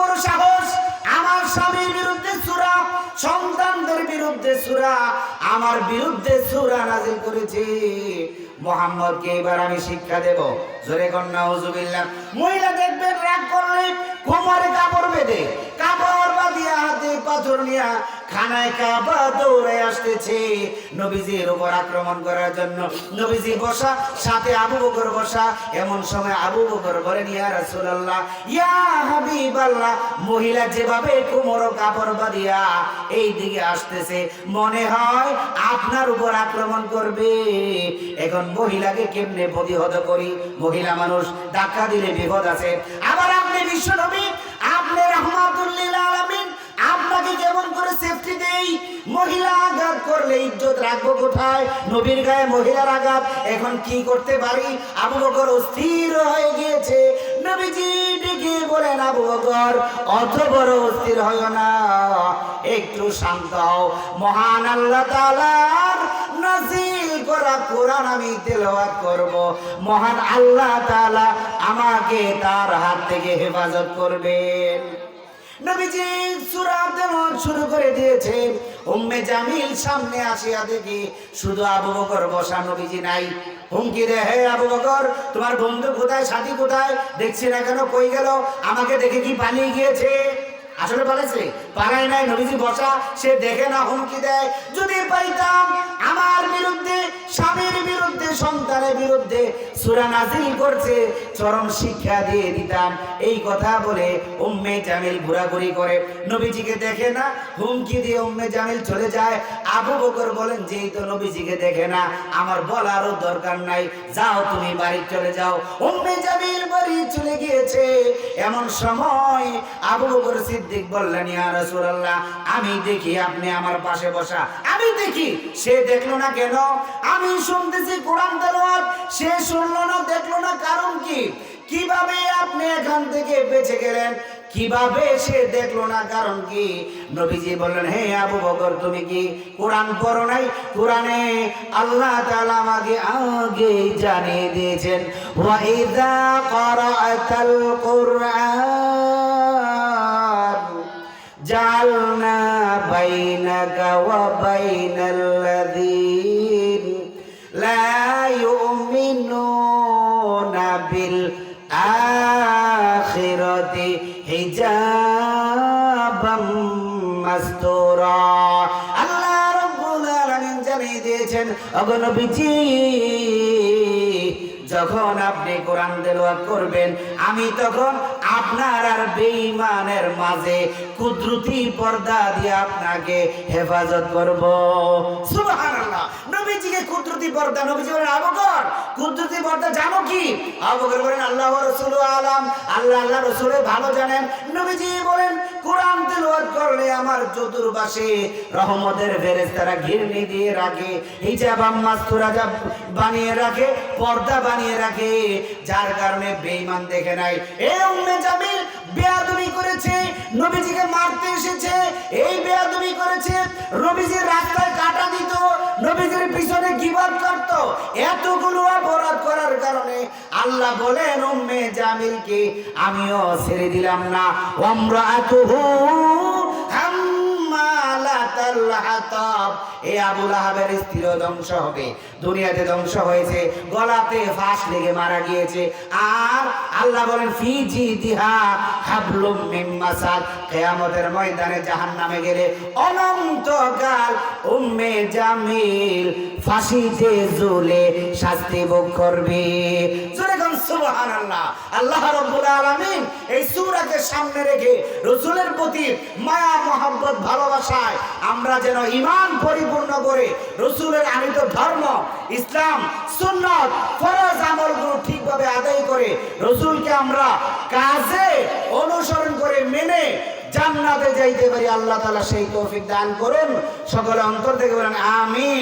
বড় সাহস। আমার স্বামীর বিরুদ্ধে সুরা, সন্তানদের বিরুদ্ধে সুরা, আমার বিরুদ্ধে সুরা নাজিল করেছে। মোহাম্মদকে এবার আমি শিক্ষা দেব। জোরে কন্যা হুজুবিল্লাহ মহিলা দেখবেন রাগ করলে কোমরে কাপড় বেঁধে, কাপড় খানায় কাবা দৌড়ে আসতেছে। নবীজির উপর আক্রমণ করার জন্য নবীজি বসা, সাথে আবু বকর বসা, এমন সময় আবু বকর রাসূলুল্লাহ, ইয়া হাবিবাল্লাহ, মহিলা যেভাবে কোমর কাপড় বাঁধিয়া এই দিকে আসতেছে, মনে হয় আপনার উপর আক্রমণ করবে। এখন মহিলাকে কেমনে প্রতিহত করি? মহিলা মানুষ ধাক্কা দিলে বিপদ আছে। আবার আপনি বিশ্ব নবী, আপনি রহমাতুল্লিল কেমন করে সেফটি দেই মহিলা আঘাত করলে ইজ্জত রাখব কোথায়? নবীর গায়ে মহিলার আঘাত। এখন কি করতে পারি? আবু বকর অস্থির হয়ে গিয়েছে। নবীজি ডেকে বলেন, আবু বকর, অত বড় অস্থির হয় না। একটু শান্ত হও। মহান আল্লাহ তাআলার নাজিল করা কোরআন আমি তেলাওয়াত করব। মহান আল্লাহ তাআলা আমাকে তার হাত থেকে হেফাজত করবেন। নবীজি সূরা শুরু করে দিয়েছে। উম্মে জামিল সামনে আসিয়া দেখি শুধু আবু বকর বসা নবীজি নাই। হুমকি রে হে আবু বকর, তোমার বন্ধু কোথায়, সাথী কোথায়? দেখছি না কেন, কই গেল? আমাকে দেখে কি পালিয়ে গিয়েছে? আসলে বলেছে পালায় নাই নবীজি বসা, সে দেখে না হুমকি দেয়। যদি পাইতাম, আমার বিরুদ্ধে, স্বামীর বিরুদ্ধে, সন্তানের বিরুদ্ধে সুরা নাজিল করছে, চরম শিক্ষা দিয়ে দিতাম। এই কথা বলে উম্মে জামিল ঘোরাঘুরি করে। নবীজিকে দেখে না, হুমকি দিয়ে উম্মে জামিল চলে যায়। আবু বকর বলেন, যেই তো নবীজিকে দেখে না, আমার বলারও দরকার নাই। যাও তুমি বাড়ি চলে যাও। উম্মে জামিল বাড়ি চলে গিয়েছে। এমন সময় আবু বকর সিদ্দিক বললেন, ইয়া রাসূলুল্লাহ, আমি দেখি আপনি আমার পাশে বসা। আমি দেখি, সে দেখল না কেন? আমি শুনতেছি কোরআন তেলাওয়াত, সে শুনলো না, দেখল না, কারণ কি? কীভাবে আপনি এখান থেকে বেঁচে গেলেন? কীভাবে সে দেখল না, কারণ কি? নবীজি বললেন, হে আবু বকর, তুমি কি কোরআন পড়ো নাই? কোরআনে আল্লাহ তাআলা আমাকে আগে জানিয়ে দিয়েছেন, ওয়া ইযা ক্বারাআতাল কুরআন। ওয়া বাইনাল্লাযীন লা ইউমিনুনা বিল আখিরাতি হিজাবাম মাস্তুরা আল্লাহ রাব্বুল আলামিন জানিয়ে দিয়েছেন অগনবীজি যখন আপনি কোরআন তেলাওয়াত করবেন, আমি তখন আপনার আর বেঈমানের মাঝে কুদরতি পর্দা দিয়ে আপনাকে হেফাজত করব। সুবহানাল্লাহ। নবীজিকে কুদরতি পর্দা, নবীজি বলেন, আবু বকর, কুদরতি পর্দা জানো কি? আবু বকর বলেন, আল্লাহ রাসূলু আলাম, আল্লাহ আল্লাহ, রাসূলে, ভালো জানেন। নবীজি বলেন কোরআন তেলাওয়াত করলে আমার চতুর্পাশে রহমতের ফেরেশতারা ঘিরনি দিয়ে রাখে, হিজাব যা বানিয়ে রাখে, পর্দা বানিয়ে রাখে, যার কারণে বেঈমান দেখে নাই। এ উম্মে জামিল বেয়াদবি করেছে, নবীজিকে মারতে এসেছে, এই বেয়াদবি করেছে, নবীজির রাস্তায় কাটা দিত, নবীজির পিছনে গিবাদ করত। এতগুলো অপরাধ করার কারণে আল্লাহ বলেন, উম্মে জামিলকে আমিও ছেড়ে দিলাম না। আল্লাহ বলেন, ফি জিদিহা হাবলুম মিন মাসাদ কিয়ামতের ময়দানে জাহান্নামে গেলে অনন্তকাল উম্মে জামিল ফাঁসিতে ঝুলে শাস্তি ভোগ করবে। পরিপূর্ণ করে রাসূলের ধর্ম, ইসলাম, সুন্নাত, ফরজ ঠিকভাবে আদায় করে রাসূলকে আমরা কাজে অনুসরণ করে মেনে জান্নাতে যাইতে পারি। আল্লাহ তাআলা সেই তৌফিক দান করুন। সকলে অন্তর থেকে বলেন, আমিন।